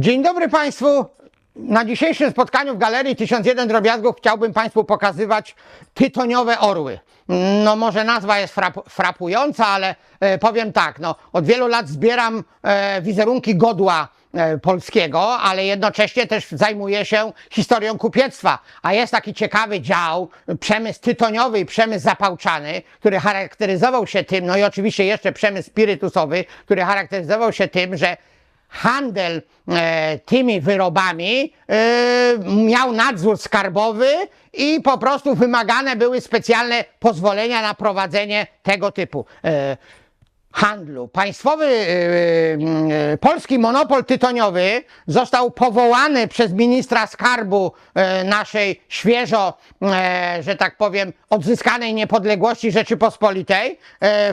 Dzień dobry Państwu. Na dzisiejszym spotkaniu w Galerii 1001 Drobiazgów chciałbym Państwu pokazywać tytoniowe orły. No może nazwa jest frap, frapująca, ale e, powiem tak, no, od wielu lat zbieram e, wizerunki godła e, polskiego, ale jednocześnie też zajmuję się historią kupiectwa. A jest taki ciekawy dział, przemysł tytoniowy i przemysł zapałczany, który charakteryzował się tym, no i oczywiście jeszcze przemysł spirytusowy, który charakteryzował się tym, że handel e, tymi wyrobami e, miał nadzór skarbowy i po prostu wymagane były specjalne pozwolenia na prowadzenie tego typu e, handlu. Państwowy polski monopol tytoniowy został powołany przez ministra skarbu naszej świeżo, że tak powiem, odzyskanej niepodległości Rzeczypospolitej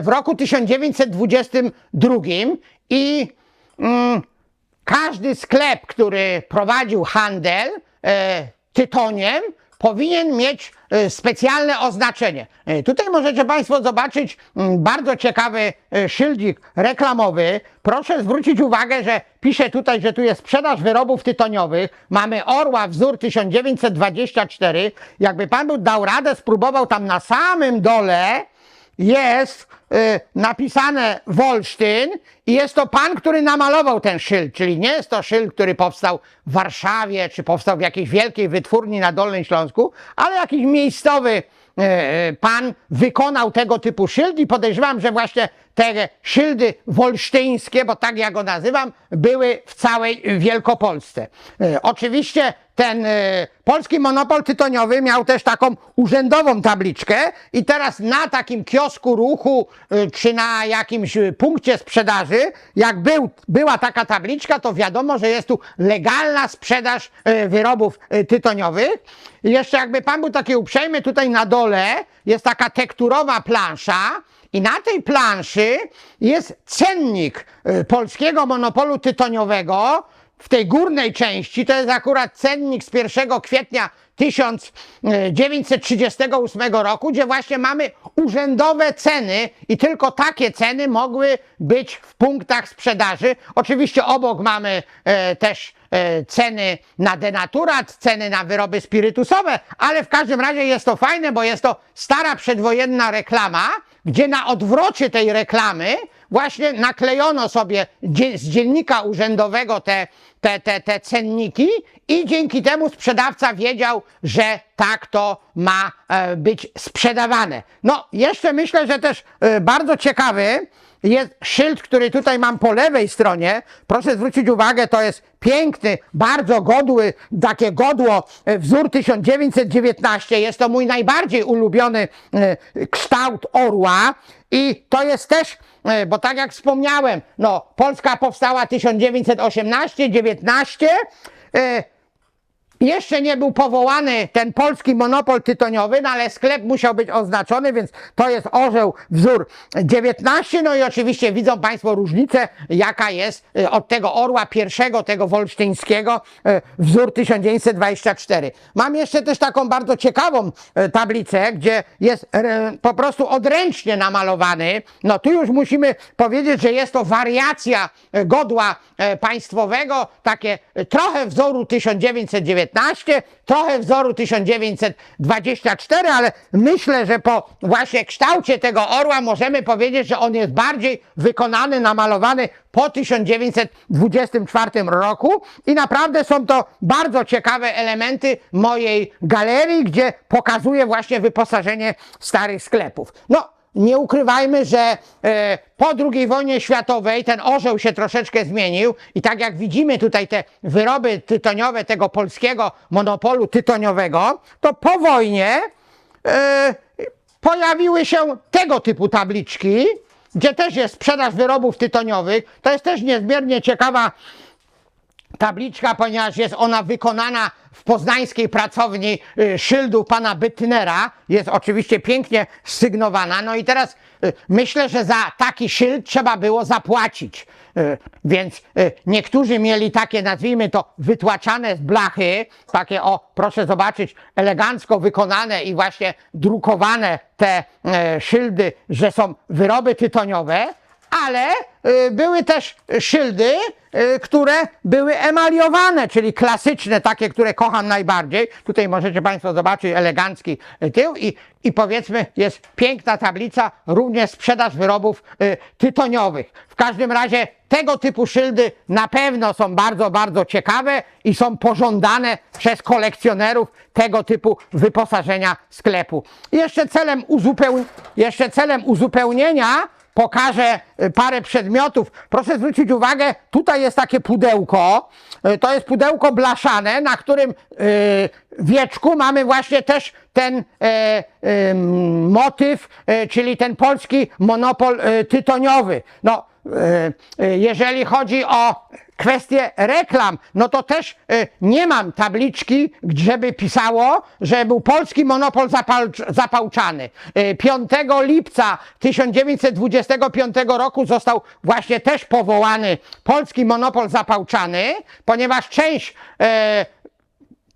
w roku 1922 i każdy sklep, który prowadził handel e, tytoniem, powinien mieć e, specjalne oznaczenie. E, tutaj możecie Państwo zobaczyć mm, bardzo ciekawy szyldik reklamowy. Proszę zwrócić uwagę, że pisze tutaj, że tu jest sprzedaż wyrobów tytoniowych. Mamy orła wzór 1924. Jakby Pan był dał radę, spróbował tam na samym dole jest y, napisane Wolsztyn i jest to pan, który namalował ten szyld, czyli nie jest to szyld, który powstał w Warszawie, czy powstał w jakiejś wielkiej wytwórni na Dolnym Śląsku, ale jakiś miejscowy y, y, pan wykonał tego typu szyld i podejrzewam, że właśnie te szyldy wolsztyńskie, bo tak ja go nazywam, były w całej Wielkopolsce. Y, Oczywiście ten y, polski monopol tytoniowy miał też taką urzędową tabliczkę i teraz na takim kiosku ruchu y, czy na jakimś punkcie sprzedaży, jak był, była taka tabliczka, to wiadomo, że jest tu legalna sprzedaż wyrobów tytoniowych. I jeszcze jakby pan był taki uprzejmy, tutaj na dole jest taka tekturowa plansza, i na tej planszy jest cennik y, polskiego monopolu tytoniowego. W tej górnej części to jest akurat cennik z 1 kwietnia 1938 roku, gdzie właśnie mamy urzędowe ceny i tylko takie ceny mogły być w punktach sprzedaży. Oczywiście obok mamy e, też e, ceny na denaturat, ceny na wyroby spirytusowe, ale w każdym razie jest to fajne, bo jest to stara przedwojenna reklama, gdzie na odwrocie tej reklamy właśnie naklejono sobie z dziennika urzędowego te, te, te, te cenniki i dzięki temu sprzedawca wiedział, że tak to ma e, być sprzedawane. No, jeszcze myślę, że też e, bardzo ciekawy jest szyld, który tutaj mam po lewej stronie. Proszę zwrócić uwagę, to jest piękny, bardzo godły, takie godło, e, wzór 1919. Jest to mój najbardziej ulubiony kształt orła i to jest też, bo tak jak wspomniałem, no, Polska powstała 1918, 19 19 jeszcze nie był powołany ten polski monopol tytoniowy, no ale sklep musiał być oznaczony, więc to jest orzeł wzór 19. No i oczywiście widzą Państwo różnicę, jaka jest e, od tego orła pierwszego, tego wolsztyńskiego, e, wzór 1924. Mam jeszcze też taką bardzo ciekawą e, tablicę, gdzie jest po prostu odręcznie namalowany. No tu już musimy powiedzieć, że jest to wariacja godła państwowego, takie trochę wzoru 1919, trochę wzoru 1924, ale myślę, że po właśnie kształcie tego orła możemy powiedzieć, że on jest bardziej wykonany, namalowany po 1924 roku i naprawdę są to bardzo ciekawe elementy mojej galerii, gdzie pokazuję właśnie wyposażenie starych sklepów. No, nie ukrywajmy, że e, po II wojnie światowej ten orzeł się troszeczkę zmienił i tak jak widzimy tutaj te wyroby tytoniowe tego polskiego monopolu tytoniowego, to po wojnie e, pojawiły się tego typu tabliczki, gdzie też jest sprzedaż wyrobów tytoniowych. To jest też niezmiernie ciekawa tabliczka, ponieważ jest ona wykonana w poznańskiej pracowni y, szyldu pana Bytnera. Jest oczywiście pięknie sygnowana. No i teraz y, myślę, że za taki szyld trzeba było zapłacić. Y, Więc niektórzy mieli takie, nazwijmy to, wytłaczane z blachy, takie o, proszę zobaczyć, elegancko wykonane i właśnie drukowane te e, szyldy, że są wyroby tytoniowe, ale y, były też szyldy, y, które były emaliowane, czyli klasyczne, takie, które kocham najbardziej. Tutaj możecie Państwo zobaczyć elegancki tył i, i powiedzmy jest piękna tablica, również sprzedaż wyrobów y, tytoniowych. W każdym razie tego typu szyldy na pewno są bardzo, bardzo ciekawe i są pożądane przez kolekcjonerów tego typu wyposażenia sklepu. Jeszcze celem, uzupeł... Jeszcze celem uzupełnienia pokażę y, parę przedmiotów. Proszę zwrócić uwagę, tutaj jest takie pudełko. Y, To jest pudełko blaszane, na którym y, wieczku mamy właśnie też ten e, motyw, e, czyli ten polski monopol e, tytoniowy. No, e, e, jeżeli chodzi o kwestię reklam, no to też e, nie mam tabliczki, żeby pisało, że był polski monopol zapal- zapałczany. E, 5 lipca 1925 roku został właśnie też powołany polski monopol zapałczany, ponieważ część e,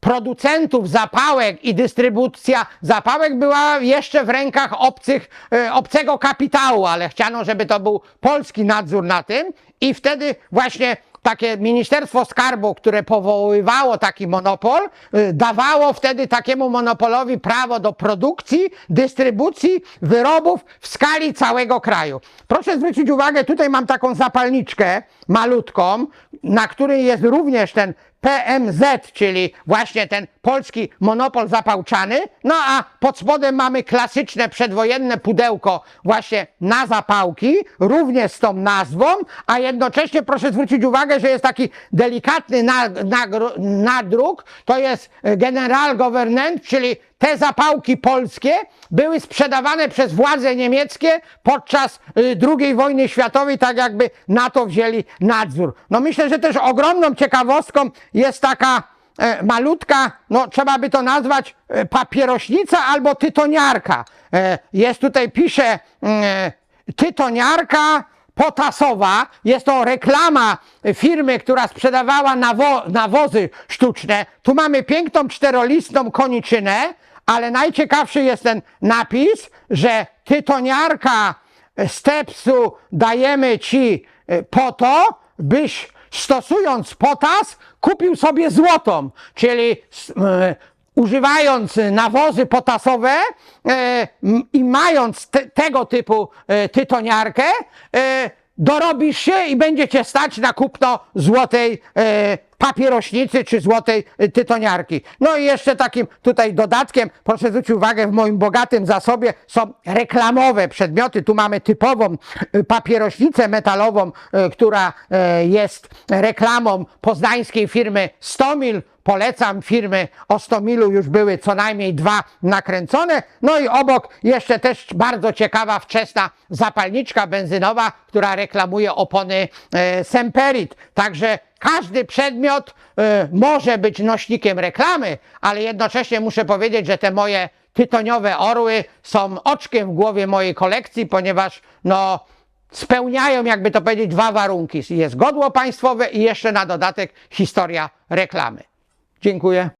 producentów zapałek i dystrybucja zapałek była jeszcze w rękach obcych, e, obcego kapitału, ale chciano, żeby to był polski nadzór na tym i wtedy właśnie takie Ministerstwo Skarbu, które powoływało taki monopol, y, dawało wtedy takiemu monopolowi prawo do produkcji, dystrybucji wyrobów w skali całego kraju. Proszę zwrócić uwagę, tutaj mam taką zapalniczkę malutką, na której jest również ten PMZ, czyli właśnie ten polski monopol zapałczany. No a pod spodem mamy klasyczne przedwojenne pudełko właśnie na zapałki, również z tą nazwą, a jednocześnie proszę zwrócić uwagę, że jest taki delikatny nadruk, to jest e, General Government, czyli te zapałki polskie były sprzedawane przez władze niemieckie podczas y, II wojny światowej, tak jakby na to wzięli nadzór. No myślę, że też ogromną ciekawostką jest taka e, malutka, no trzeba by to nazwać e, papierośnica albo tytoniarka. E, jest tutaj, pisze mm, tytoniarka potasowa. Jest to reklama firmy, która sprzedawała nawo nawozy sztuczne. Tu mamy piękną czterolistną koniczynę, ale najciekawszy jest ten napis, że tytoniarka stepsu dajemy ci po to, byś stosując potas kupił sobie złotą, czyli e, używając nawozy potasowe e, i mając te, tego typu e, tytoniarkę, dorobisz się i będzie cię stać na kupno złotej papierośnicy czy złotej e, tytoniarki. No i jeszcze takim tutaj dodatkiem, proszę zwrócić uwagę, w moim bogatym zasobie są reklamowe przedmioty. Tu mamy typową e, papierośnicę metalową, e, która jest reklamą poznańskiej firmy Stomil. Polecam firmy o Stomilu, już były co najmniej dwa nakręcone. No i obok jeszcze też bardzo ciekawa wczesna zapalniczka benzynowa, która reklamuje opony e, Semperit. Także każdy przedmiot e, może być nośnikiem reklamy, ale jednocześnie muszę powiedzieć, że te moje tytoniowe orły są oczkiem w głowie mojej kolekcji, ponieważ no spełniają, jakby to powiedzieć, dwa warunki. Jest godło państwowe i jeszcze na dodatek historia reklamy. Dziękuję.